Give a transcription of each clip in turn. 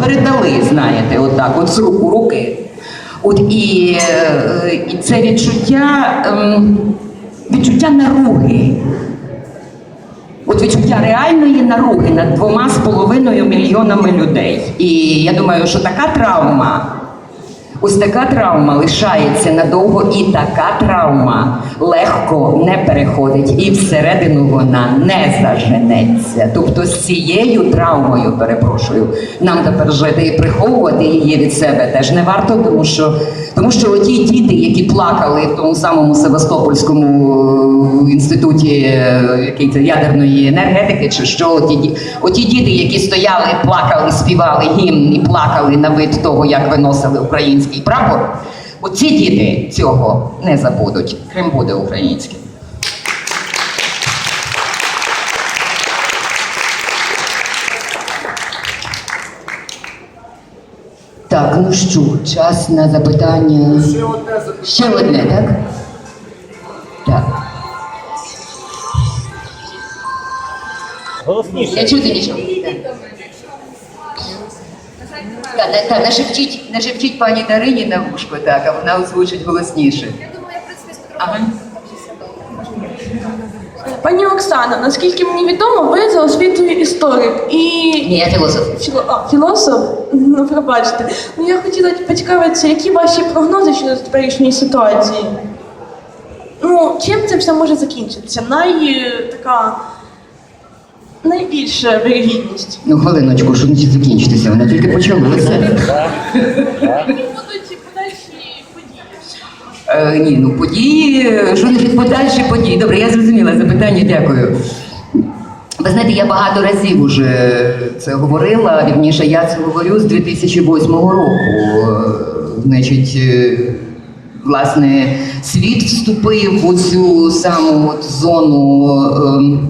передали, знаєте, отак, от з рук у руки. От і, е, і це відчуття, ем, відчуття наруги. От відчуття реальної наруги над двома з половиною мільйонами людей. І я думаю, що така травма, ось така травма лишається надовго, і така травма легко не переходить, і всередину вона не заженеться. Тобто з цією травмою, перепрошую, нам тепер жити і приховувати її від себе теж не варто, тому що, тому що ті діти, які плакали в тому самому Севастопольському е, інституті е, ядерної енергетики, чи що оті, оті діти, які стояли, плакали, співали гімн і плакали на вид того, як виносили український прапор. Оці діти цього не забудуть. Крим буде українським. Так, ну що, час на запитання. Ще одне запитання. Ще одне, так? Так. Голосніше. Не чути нічого. Так, та, та, не шепчіть, не шепчіть пані Дарині на вушко, так, а вона озвучить голосніше. Я думаю, я в принципі з Ага. Пані Оксана, наскільки мені відомо, ви за освітою історик і Ні, я філософ. філо- а, філософ. Ну, пробачте. Ну я хотіла поцікавитися, які ваші прогнози щодо теперішньої ситуації? Ну, чим це все може закінчитися? Най е, така найбільша вирогідність. Ну, хвилиночку, що значить закінчитися? Воно тільки почалося. Які будуть подальші події? Е, ні, ну події, що подальші події? Добре, я зрозуміла запитання, дякую. Ви знаєте, я багато разів уже це говорила, вірніше, я це говорю з 2008 року. Е, Значить, е, власне, світ вступив у цю саму от зону.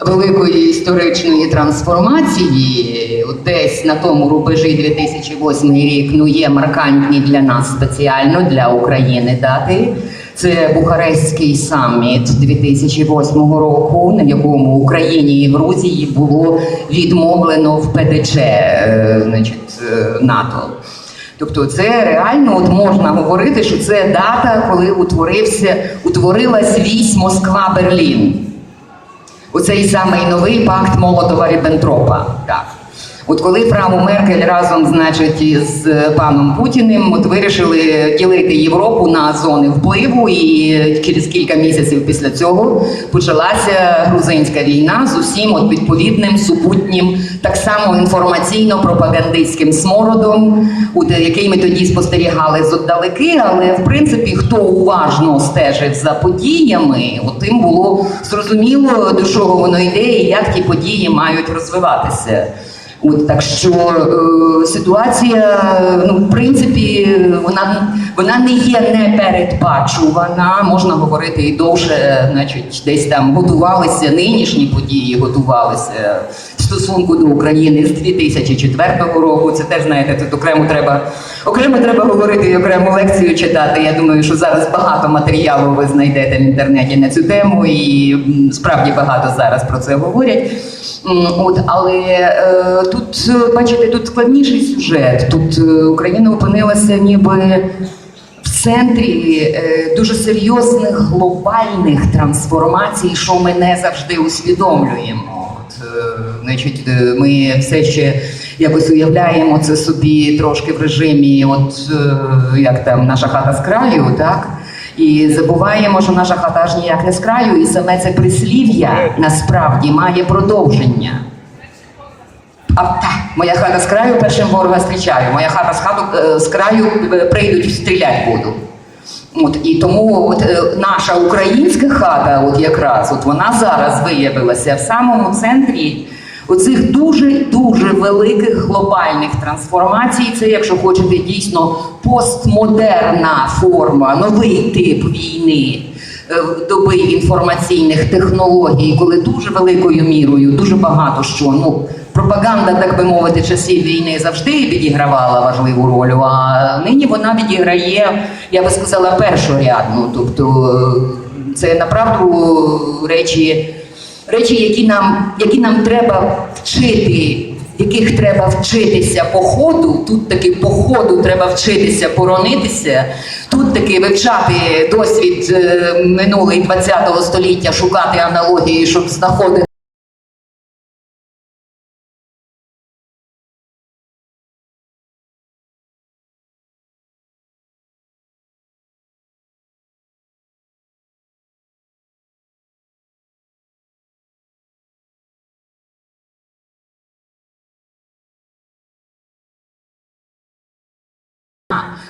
Великої історичної трансформації, десь на тому рубежі 2008 рік, ну є маркантні для нас спеціально для України дати. Це Бухарестський саміт 2008 року, на якому Україні і Грузії було відмовлено в ПДЧ е, значить, е, НАТО. Тобто, це реально от можна говорити, що це дата, коли утворився, утворилась вісь Москва-Берлін. Оцей самий новий пакт Молотова Ріббентропа. Так. От коли Фрау Меркель разом, значить, із е, паном Путіним от вирішили ділити Європу на зони впливу, і через кілька місяців після цього почалася грузинська війна з усім от відповідним супутнім, так само інформаційно-пропагандистським смородом, от, який ми тоді спостерігали зоддалеки, але в принципі, хто уважно стежив за подіями, от тим було зрозуміло, до чого воно йде і як ті події мають розвиватися. От так що е, ситуація, ну в принципі, вона, вона не є непередбачувана. Можна говорити і довше, значить, десь там готувалися нинішні події, готувалися стосунку до України з 2004 року. Це теж знаєте, тут окремо треба окремо треба говорити і окрему лекцію читати. Я думаю, що зараз багато матеріалу ви знайдете в інтернеті на цю тему, і справді багато зараз про це говорять. От, але е, тут, бачите, тут складніший сюжет. Тут е, Україна опинилася ніби центрі е, дуже серйозних глобальних трансформацій, що ми не завжди усвідомлюємо. От, е, значить, е, ми все ще якось уявляємо це собі трошки в режимі, от як там наша хата з краю, так? І забуваємо, що наша хата ж ніяк не з краю, і саме це прислів'я насправді має продовження. А так, моя хата з краю першим ворога зустрічаю, моя хата з хату е, з краю е, прийдуть стріляти буду. От і тому от е, наша українська хата, от якраз, от вона зараз виявилася в самому центрі оцих дуже дуже великих глобальних трансформацій. Це, якщо хочете, дійсно постмодерна форма, новий тип війни. Е, Доби інформаційних технологій, коли дуже великою мірою, дуже багато що ну пропаганда, так би мовити, часів війни завжди відігравала важливу роль. А нині вона відіграє, я би сказала, першорядну. Тобто е, це направду речі, речі, які нам, які нам треба вчити яких треба вчитися по ходу, тут таки по ходу треба вчитися боронитися, тут таки вивчати досвід е, минулий 20 століття, шукати аналогії, щоб знаходити.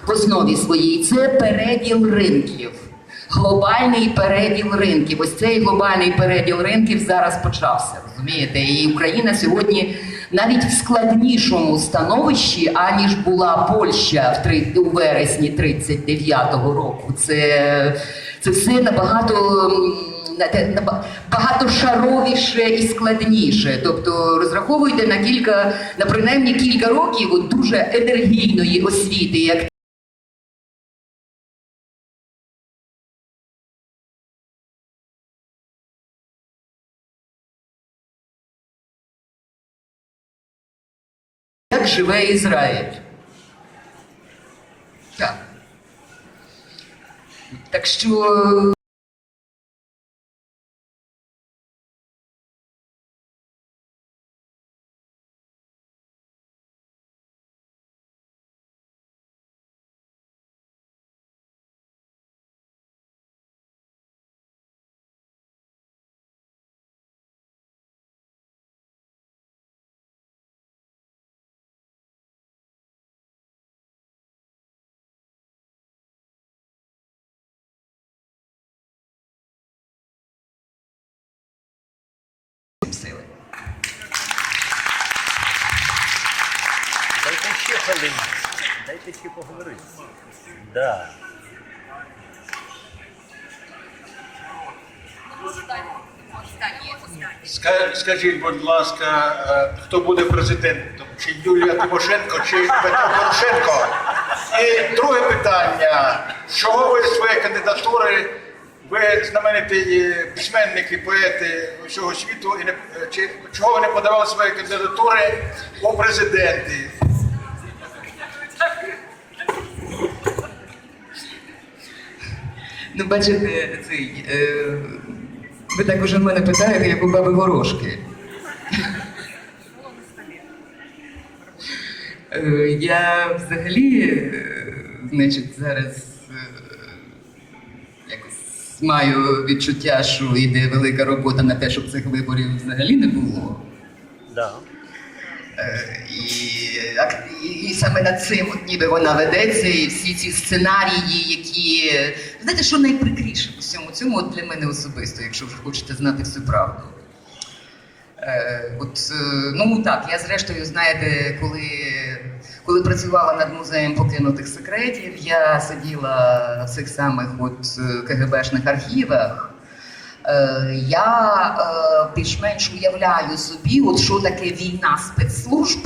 В основі своїй це переділ ринків. Глобальний переділ ринків. Ось цей глобальний переділ ринків зараз почався. Розумієте? І Україна сьогодні навіть в складнішому становищі, аніж була Польща в три, у вересні 39-го року. Це, це все набагато. багато шаровіше і складніше. Тобто розраховуйте на кілька, на принаймні кілька років дуже енергійної освіти, як живе Ізраїль. Так. Так що Хвилину. Дайте ще поговорити. Да. Ска- Скажіть, будь ласка, е, хто буде президентом? Чи Юлія Тимошенко, чи Петро Порошенко? І друге питання. Чого ви свої кандидатури, ви знамениті письменники, поети всього світу, і не, чи, чого ви не подавали свої кандидатури у президенти? Ну, бачите, цей. Е, ви так уже мене питаєте, як у баби ворожки. Е, я взагалі, е, значить, зараз е, якось маю відчуття, що йде велика робота на те, щоб цих виборів взагалі не було. Да. Е, І, і, саме над цим от ніби вона ведеться, і всі ці сценарії, які. Знаєте, що найприкріше у всьому цьому от для мене особисто, якщо ви хочете знати всю правду. Е, от, е, ну так, я зрештою, знаєте, коли, коли працювала над музеєм покинутих секретів, я сиділа в цих самих от е, КГБшних архівах. Е, я е, більш-менш уявляю собі, от що таке війна спецслужб.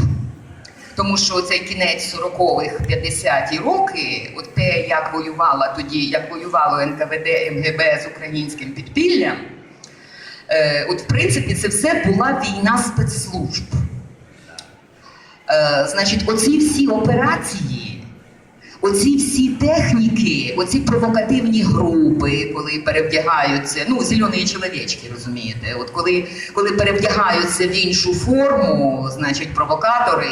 Тому що цей кінець 40-х, 50-ті роки, от те, як воювала тоді, як воювало НКВД МГБ з українським підпіллям, е, от в принципі це все була війна спецслужб. Значить, оці всі операції, оці всі техніки, оці провокативні групи, коли перевдягаються, ну, зелені чоловічки, розумієте, от коли, коли перевдягаються в іншу форму, значить, провокатори,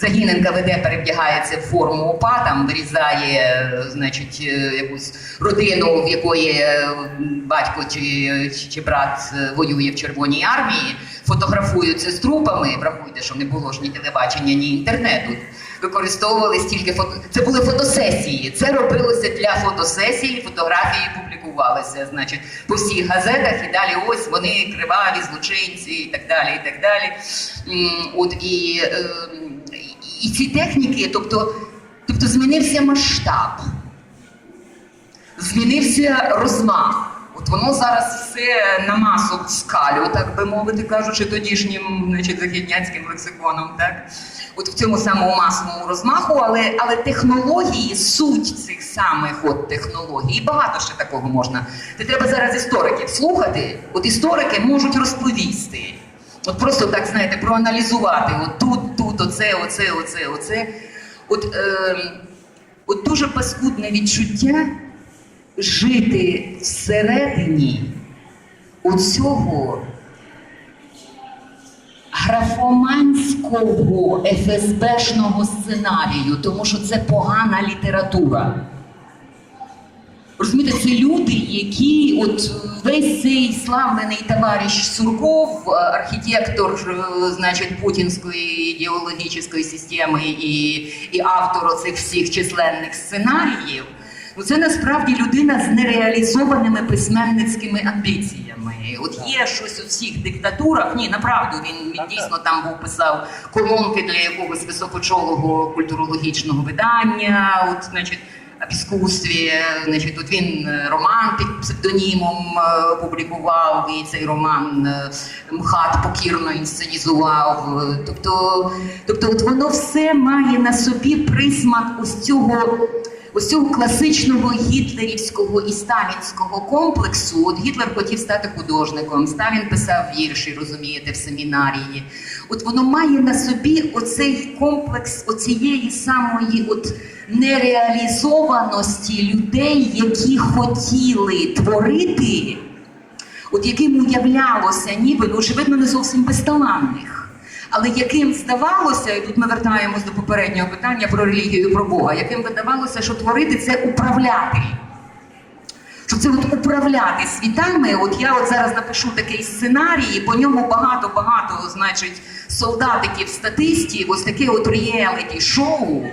загін НКВД перевдягається в форму ОПА, там вирізає, значить, е, якусь родину, в якої е, батько чи, чи, чи брат е, воює в Червоній армії, фотографуються з трупами, врахуйте, що не було ж ні телебачення, ні інтернету. Використовувались тільки фото. Це були фотосесії. Це робилося для фотосесії, фотографії публікувалися, значить, по всіх газетах, і далі ось вони криваві, злочинці, і так далі. І так далі. От і, ем, і ці техніки, тобто, тобто змінився масштаб змінився розмах. Воно зараз все на масу скалю, так би мовити, кажучи, тодішнім значить, західняцьким лексиконом. Так? От в цьому самому масовому розмаху, але, але технології, суть цих самих от технологій, і багато ще такого можна. Це треба зараз істориків слухати. От історики можуть розповісти. От просто так, знаєте, проаналізувати. От тут, тут, оце, оце, оце, оце. От, е, от дуже паскудне відчуття жити всередині оцього графоманського ФСБшного сценарію, тому що це погана література. Розумієте, це люди, які от весь цей славлений товариш Сурков, е, архітектор, е, значить, путінської ідеологічної системи і, і автор оцих всіх численних сценаріїв. Ну, це насправді людина з нереалізованими письменницькими амбіціями. От є щось у всіх диктатурах. Ні, направду він, дійсно там був писав колонки для якогось високочолого культурологічного видання. От, значить, в значить, тут він е, роман під псевдонімом е, публікував, і цей роман е, МХАТ покірно інсценізував. Тобто, тобто от воно все має на собі присмак ось цього. Ось цього класичного гітлерівського і сталінського комплексу. От Гітлер хотів стати художником, Сталін писав вірші, розумієте, в семінарії. От воно має на собі оцей комплекс оцієї самої от нереалізованості людей, які хотіли творити, от яким уявлялося, ніби ну, очевидно, не зовсім безталанних. Але яким здавалося, і тут ми вертаємось до попереднього питання про релігію про Бога, яким видавалося, що творити це управляти. Що це от управляти світами. От я от зараз напишу такий сценарій, і по ньому багато-багато, значить, солдатиків, статистів, ось таке от реаліті шоу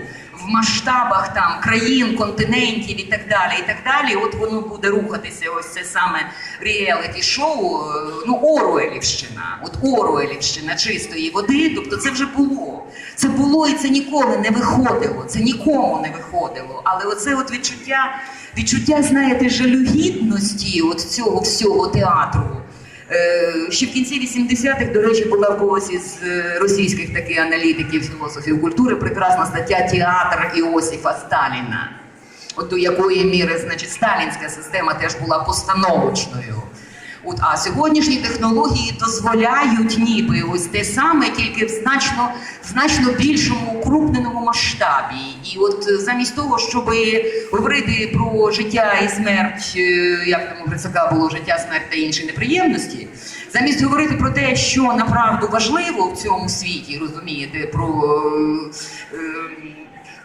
в масштабах там країн, континентів і так далі. І так далі. От воно буде рухатися. Ось це саме реаліті шоу. е, Ну, Оруелівщина, от Оруелівщина чистої води. Тобто це вже було. Це було і це ніколи не виходило. Це нікому не виходило. Але оце от відчуття, відчуття, знаєте, жалюгідності от цього всього театру. Е, Ще в кінці 80-х, до речі, була в когось із е, російських таких аналітиків, філософів культури прекрасна стаття Театр Іосифа Сталіна. От до якої міри, значить, сталінська система теж була постановочною. От, а сьогоднішні технології дозволяють ніби ось те саме, тільки в значно, значно більшому укрупненому масштабі. І от е, замість того, щоб говорити про життя і смерть, е, як там у Грицака було життя, смерть та інші неприємності, замість говорити про те, що направду важливо в цьому світі, розумієте, про. е,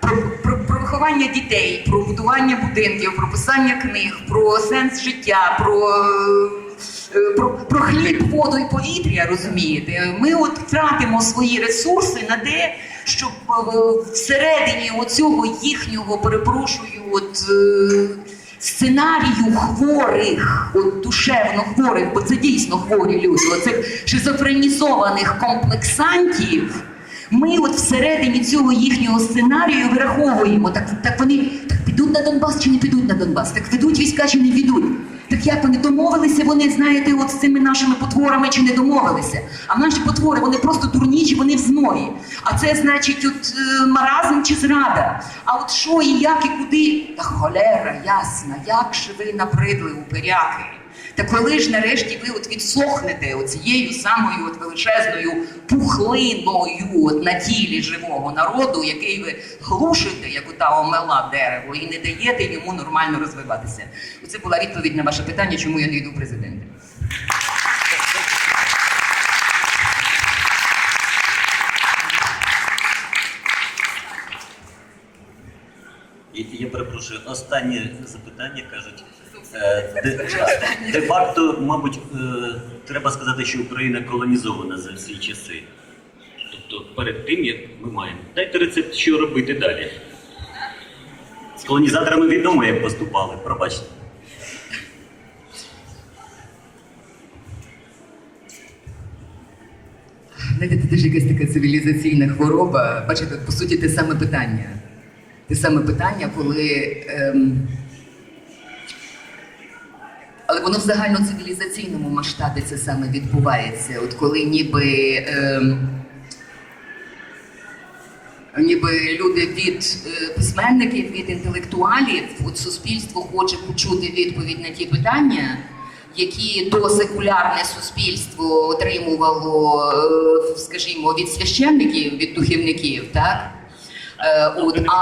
про, про, про виховання дітей, про будування будинків, про писання книг, про сенс життя, про, про, про хліб, воду і повітря, розумієте. Ми от втратимо свої ресурси на те, щоб е, всередині оцього їхнього, перепрошую, от. е, Сценарію хворих, от душевно хворих, бо це дійсно хворі люди, оцих шизофренізованих комплексантів, ми от всередині цього їхнього сценарію враховуємо, так, так вони так підуть на Донбас чи не підуть на Донбас, так ведуть війська чи не ведуть. Так як вони домовилися, вони, знаєте, от з цими нашими потворами чи не домовилися. А наші потвори вони просто дурні, чи вони в змові. А це значить от е, маразм чи зрада. А от що і як і куди? Та холера, ясна, як же ви набридли упиряки. Та коли ж нарешті ви от відсохнете оцією самою от величезною пухлиною от на тілі живого народу, який ви глушите, як ота омела дерево, і не даєте йому нормально розвиватися? Оце була відповідь на ваше питання, чому я не йду в І я перепрошую, останнє запитання кажуть. е, Де, де-факто, мабуть, е, треба сказати, що Україна колонізована за всі часи. Тобто перед тим, як ми маємо. Дайте рецепт, що робити далі. З колонізаторами відомо, як поступали, пробачте. Знаєте, це теж якась така цивілізаційна хвороба. Бачите, по суті, те саме питання. Те саме питання, коли. Ем... Але воно в загальноцивілізаційному масштабі це саме відбувається. От коли ніби. Ем... Ніби люди від е, письменників, від інтелектуалів, от суспільство хоче почути відповідь на ті питання, які досекулярне суспільство отримувало, е, скажімо, від священників, від духовників, так? Е, От, а,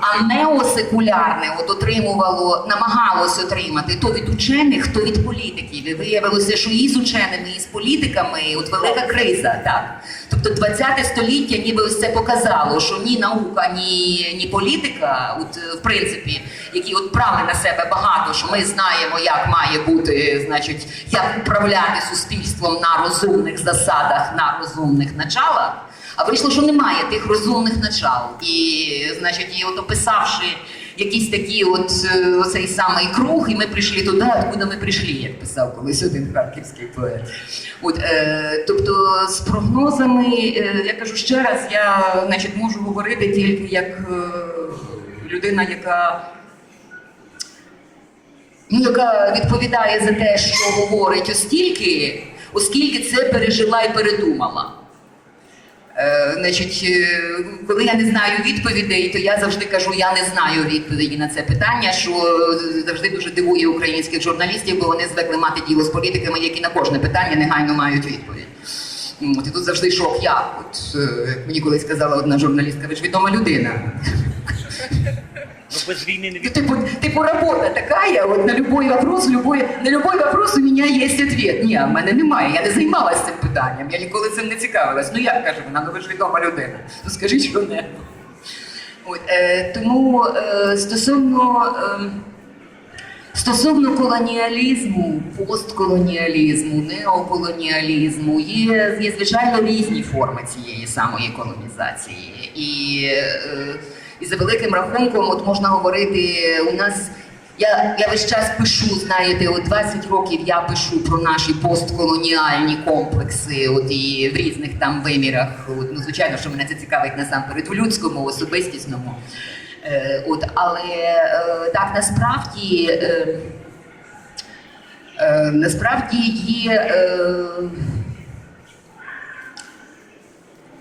а неосекулярне от отримувало, намагалось отримати то від учених, то від політиків. І виявилося, що і з ученими, і з політиками от велика криза. Так? Тобто 20 століття ніби ось це показало, що ні наука, ні, ні політика, от, в принципі, які от брали на себе багато, що ми знаємо, як має бути, значить, як управляти суспільством на розумних засадах, на розумних началах. А вийшло, що немає тих розумних начал. І, значить, і от описавши якісь такі, от е, оцей самий круг, і ми прийшли туди, откуда ми прийшли, як писав колись один харківський поет. От, е, тобто з прогнозами, е, я кажу ще раз, я значить, можу говорити тільки як е, людина, яка ну, яка відповідає за те, що говорить, оскільки, оскільки це пережила і передумала. Е, значить, е, коли я не знаю відповідей, то я завжди кажу, я не знаю відповіді на це питання, що е, завжди дуже дивує українських журналістів, бо вони звикли мати діло з політиками, які на кожне питання негайно мають відповідь. От, і тут завжди шок я. От мені колись сказала одна журналістка, ви ж відома людина. Ну, без війни не Ну, типу, типу, робота така, от на любой вопрос, любой, на любой вопрос у мене є відповідь. Ні, в мене немає, я не займалася цим питанням, я ніколи цим не цікавилась. Ну як каже вона, ну ви ж відома людина. Ну скажіть, що не. От, е, тому е, стосовно. Е, Стосовно колоніалізму, постколоніалізму, неоколоніалізму, є, є звичайно різні форми цієї самої колонізації. І, е, і за великим рахунком, от можна говорити, у нас. Я, я весь час пишу, знаєте, от 20 років я пишу про наші постколоніальні комплекси, от і в різних там вимірах. От, ну, звичайно, що мене це цікавить насамперед в людському, особистісному. Е, от, але е, так насправді, е, е, насправді є. Е,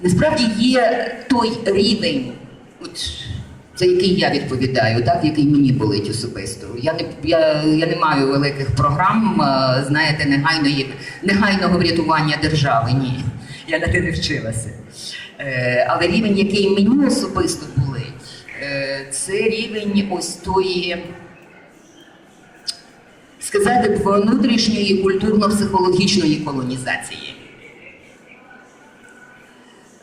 Насправді є той рівень, от, за який я відповідаю, так, який мені болить особисто. Я не, я, я не маю великих програм, е, знаєте, негайної, негайного врятування держави. Ні. Я на те не вчилася. Е, але рівень, який мені особисто болить, е, це рівень ось тої сказати внутрішньої культурно-психологічної колонізації.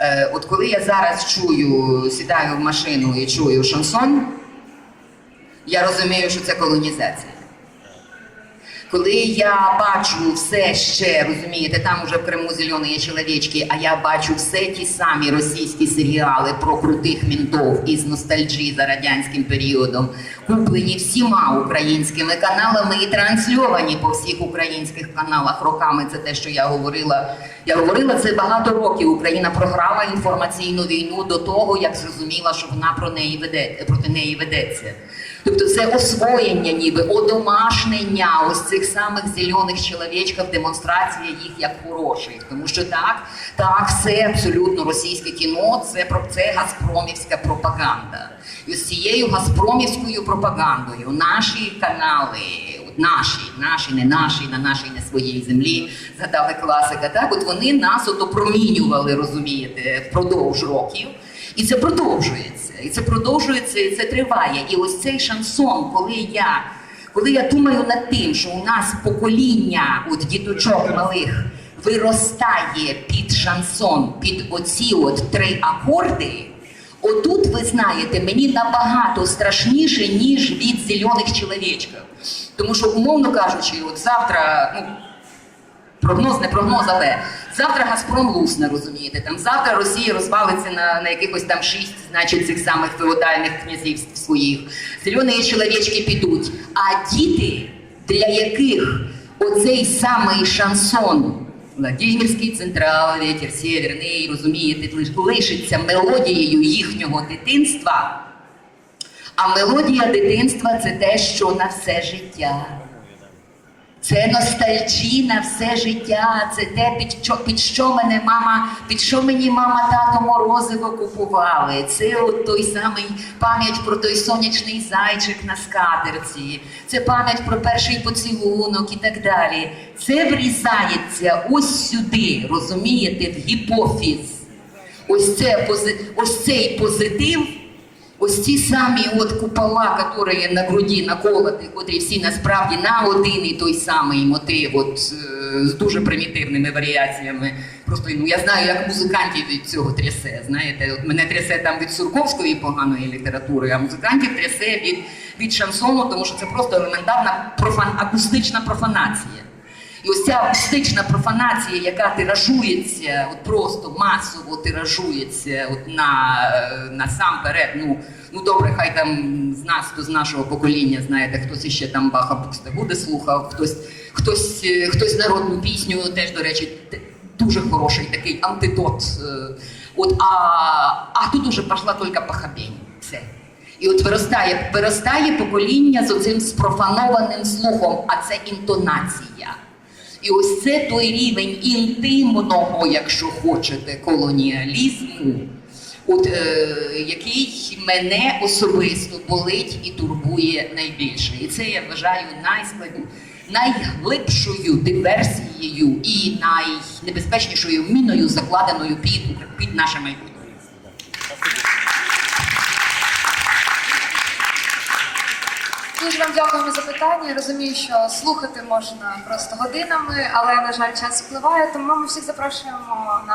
Е, от коли я зараз чую, сідаю в машину і чую шансон, я розумію, що це колонізація. Коли я бачу все ще, розумієте, там уже в Криму зелені чоловічки, а я бачу все ті самі російські серіали про крутих мінтов із ностальджі за радянським періодом, куплені всіма українськими каналами і трансльовані по всіх українських каналах роками. Це те, що я говорила. Я говорила це багато років. Україна програла інформаційну війну до того, як зрозуміла, що вона про неї веде, проти неї ведеться. Тобто це освоєння, ніби одомашнення ось цих самих зелених чоловічків, демонстрація їх як хороших. Тому що так, так, все абсолютно російське кіно, це про це газпромівська пропаганда. І з цією газпромівською пропагандою наші канали, наші, наші, не наші, на нашій не своїй землі, згадали класика. Так, от вони нас от опромінювали, розумієте, впродовж років. І це продовжується, і це продовжується, і це триває. І ось цей шансон, коли я, коли я думаю над тим, що у нас покоління от діточок малих виростає під шансон, під оці от три акорди. Отут, ви знаєте, мені набагато страшніше, ніж від зелених чоловічків. Тому що, умовно кажучи, от завтра, ну, прогноз, не прогноз, але завтра Газпром лусне, розумієте. Там завтра Росія розвалиться на, на якихось там шість, значить, цих самих феодальних князівств своїх. Зелені чоловічки підуть. А діти, для яких оцей самий шансон. Владимирський централ, ветер северний, розумієте, лиш- лишиться мелодією їхнього дитинства. А мелодія дитинства це те, що на все життя. Це ностальджі на все життя, це те, під що, під що мене мама, під що мені мама тато морозиво купували. Це от той самий пам'ять про той сонячний зайчик на скатерці, це пам'ять про перший поцілунок і так далі. Це врізається ось сюди, розумієте, в гіпофіз. Ось, це, ось цей позитив. Ось ці самі от купола, які на груді наколоті, котрі всі насправді на один і той самий мотив, от е, з дуже примітивними варіаціями. Просто ну я знаю, як музикантів від цього трясе. Знаєте, от мене трясе там від Сурковської поганої літератури, а музикантів трясе від, від шансону, тому що це просто елементарна профан, акустична профанація. І ось ця акустична профанація, яка тиражується, от просто масово тиражується от на, е, насамперед, ну, ну добре, хай там з нас, хто з нашого покоління, знаєте, хтось іще там Баха Букстебуде слухав, хтось, хтось, е, хтось народну пісню, теж, до речі, дуже хороший такий антидот. е, От, а, а тут уже пішла тільки похабень. Все. І от виростає, виростає покоління з оцим спрофанованим слухом, а це інтонація. І ось це той рівень інтимного, якщо хочете, колоніалізму, от, е, який мене особисто болить і турбує найбільше. І це я вважаю найскладнішою, найглибшою диверсією і найнебезпечнішою міною, закладеною під, під наше майбутнє. Дуже вам дякуємо за питання. Розумію, що слухати можна просто годинами, але на жаль, час впливає. Тому ми всіх запрошуємо на